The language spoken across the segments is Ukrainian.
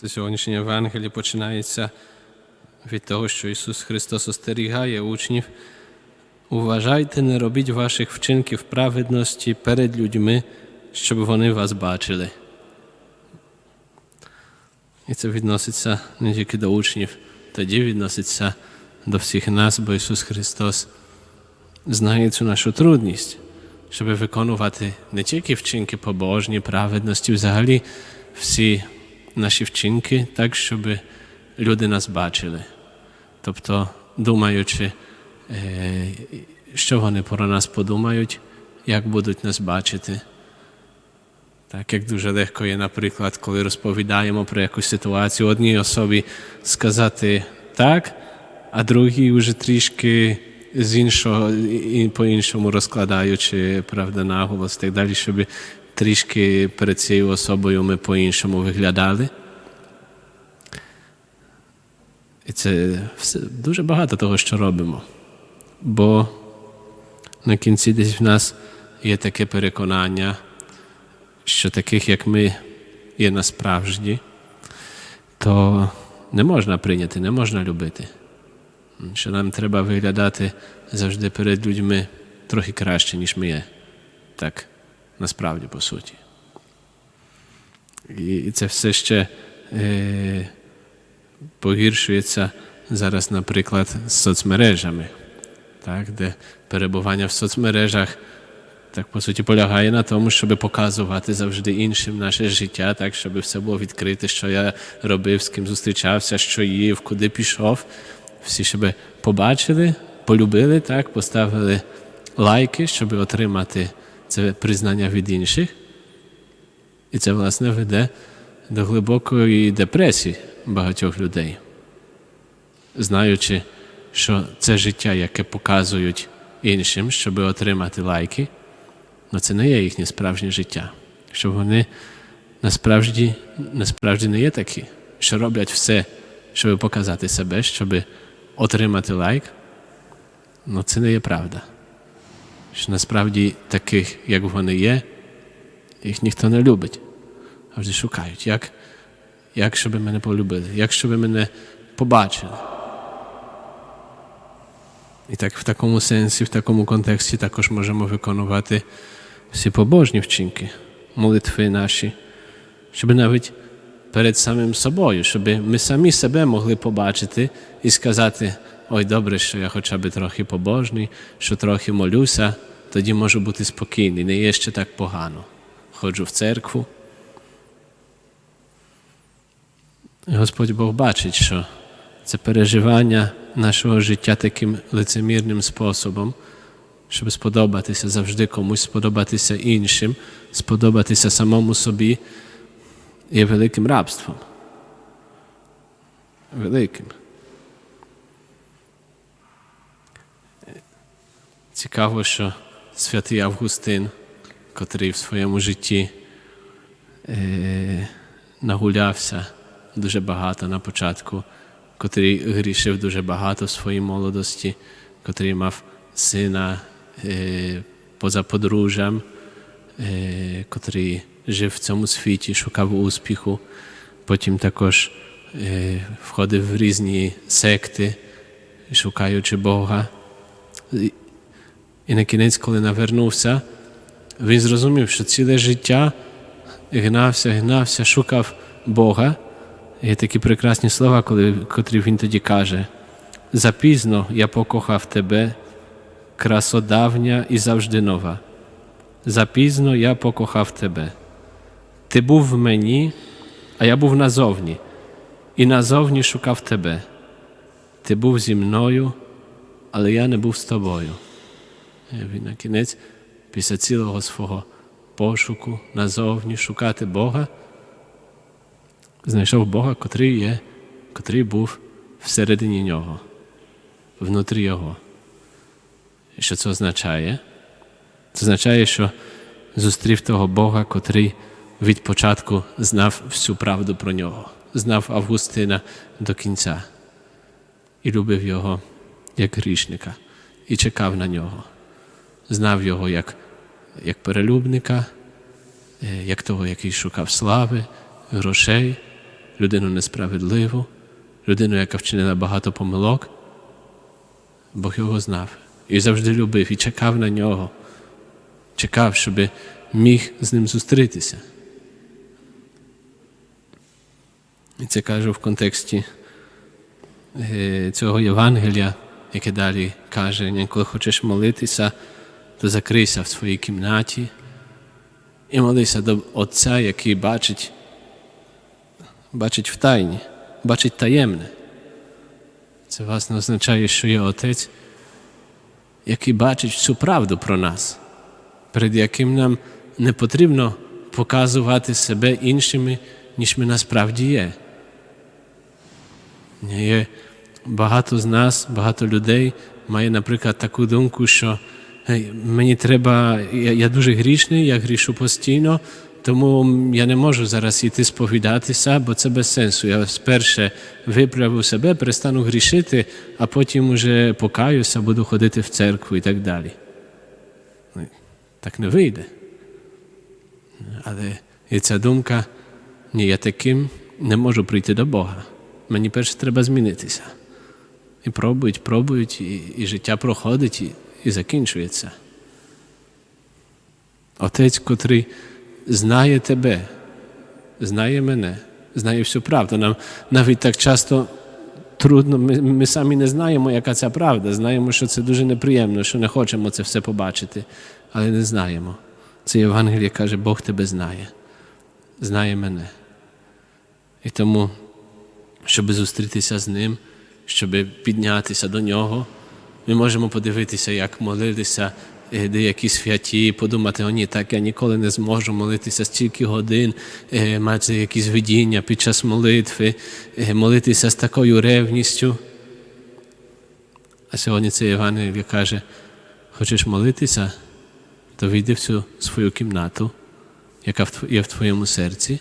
Це сьогоднішнє Євангеліє починається від того, що Ісус Христос остерігає учнів. Уважайте, не робіть ваших вчинків праведності перед людьми, щоб вони вас бачили. І це відноситься не тільки до учнів, тоді відноситься до всіх нас, бо Ісус Христос знає цю нашу трудність, щоб виконувати не тільки вчинки побожні, праведності, взагалі всі наші вчинки так, щоб люди нас бачили. Тобто, думаючи, що вони про нас подумають, як будуть нас бачити. Так як дуже легко є, наприклад, коли розповідаємо про якусь ситуацію, одній особі сказати так, а другій вже трішки з іншого по-іншому розкладаючи правда, наголос так далі, щоб трішки перед цією особою ми по-іншому виглядали. І це все, дуже багато того, що робимо. Бо на кінці десь в нас є таке переконання, що таких, як ми, є насправжді, то не можна прийняти, не можна любити. Що нам треба виглядати завжди перед людьми трохи краще, ніж ми є. Так, насправді, по суті. І, це все ще е, погіршується зараз, наприклад, з соцмережами, так, де перебування в соцмережах так, по суті, полягає на тому, щоб показувати завжди іншим наше життя, так, щоб все було відкрите, що я робив, з ким зустрічався, що їв, куди пішов. Всі, щоб побачили, полюбили, так, поставили лайки, щоб отримати це признання від інших. І це, власне, веде до глибокої депресії багатьох людей, знаючи, що це життя, яке показують іншим, щоб отримати лайки, але це не є їхнє справжнє життя. Що вони насправді, насправді не є такі, що роблять все, щоб показати себе, щоб отримати лайк, але це не є правда. Що насправді таких, як вони є, їх ніхто не любить, а завжди шукають, як, як щоб мене полюбили, як щоб мене побачили. І так в такому сенсі, в такому контексті також можемо виконувати всі побожні вчинки, молитви наші, щоб навіть перед самим собою, щоб ми самі себе могли побачити і сказати: ой, добре, що я хоча б трохи побожний, що трохи молюся, тоді можу бути спокійний, не є ще так погано. Ходжу в церкву. Господь Бог бачить, що це переживання нашого життя таким лицемірним способом, щоб сподобатися завжди комусь, сподобатися іншим, сподобатися самому собі, є великим рабством. Великим. Цікаво, що святий Августин, котрий в своєму житті нагулявся дуже багато на початку, котрий грішив дуже багато в своїй молодості, котрий мав сина поза подружжям, е, котрий жив в цьому світі, шукав успіху, потім також входив в різні секти, шукаючи Бога. І, на кінець, коли навернувся, він зрозумів, що ціле життя гнався, гнався, шукав Бога. Є такі прекрасні слова, коли, котрі він тоді каже: Запізно я покохав тебе, красодавня і завжди нова. Запізно я покохав тебе. Ти був в мені, а я був назовні, і назовні шукав тебе. Ти був зі мною, але я не був з тобою. І Він на кінець, після цілого свого пошуку назовні шукати Бога знайшов Бога, котрий є, котрий був всередині нього, внутрі Його. І що це означає? Це означає, що зустрів того Бога, котрий від початку знав всю правду про нього, знав Августина до кінця і любив його як грішника, і чекав на нього, знав його як, як перелюбника, е, як того, який шукав слави, грошей, людину несправедливу, людину, яка вчинила багато помилок. Бог його знав і завжди любив, і чекав на нього, чекав, щоб міг з ним зустрітися. І це кажу в контексті е, цього Євангелія, яке далі каже, коли хочеш молитися, то закрийся в своїй кімнаті і молися до Отця, який бачить, бачить в тайні, бачить таємне. Це власне означає, що є Отець, який бачить всю правду про нас, перед яким нам не потрібно показувати себе іншими, ніж ми насправді є. Є багато з нас, багато людей має, наприклад, таку думку, що «Гей, мені треба, я, я дуже грішний, я грішу постійно, тому я не можу зараз йти сповідатися, бо це без сенсу. Я сперше виправив себе, перестану грішити, а потім уже покаюся, буду ходити в церкву і так далі. Ну, Так не вийде. Але і ця думка, ні, я таким не можу прийти до Бога. Мені перше треба змінитися. І пробують, пробують, і, і життя проходить і, і закінчується. Отець, котрий знає тебе, знає мене, знає всю правду. Нам навіть так часто трудно, ми, ми самі не знаємо, яка ця правда. Знаємо, що це дуже неприємно, що не хочемо це все побачити, але не знаємо. Це Євангеліє каже, Бог тебе знає, знає мене. І тому, щоб зустрітися з ним, щоб піднятися до нього, ми можемо подивитися, як молилися е, деякі святі, подумати, о ні, так я ніколи не зможу молитися стільки годин, е, мати якісь видіння під час молитви, е, молитися з такою ревністю. А сьогодні це Євангеліє каже, хочеш молитися, то вийди в цю свою кімнату, яка є в твоєму серці,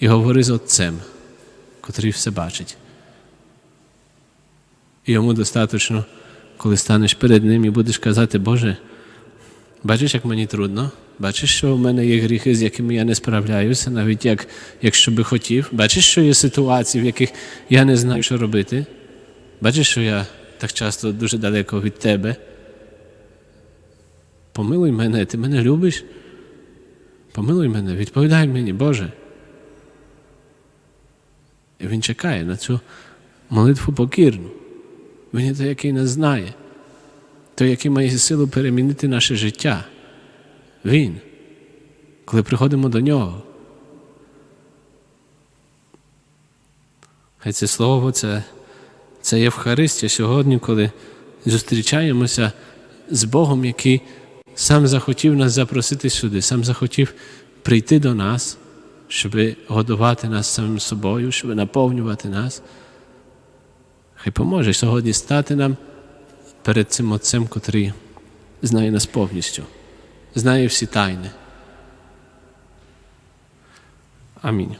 і говори з Отцем, котрий все бачить. І йому достатньо, коли станеш перед ним і будеш казати, Боже, бачиш, як мені трудно, бачиш, що в мене є гріхи, з якими я не справляюся, навіть як, якщо би хотів. Бачиш, що є ситуації, в яких я не знаю, що робити. Бачиш, що я так часто дуже далеко від тебе. Помилуй мене, ти мене любиш. Помилуй мене, відповідай мені, Боже. І він чекає на цю молитву покірну. Він є той, який нас знає, той, який має силу перемінити наше життя. Він, коли приходимо до нього. Хай це слово, це, це Євхаристія сьогодні, коли зустрічаємося з Богом, який сам захотів нас запросити сюди, сам захотів прийти до нас, щоб годувати нас самим собою, щоб наповнювати нас. Хай поможе сьогодні стати нам перед цим Отцем, котрий знає нас повністю, знає всі тайни. Амінь.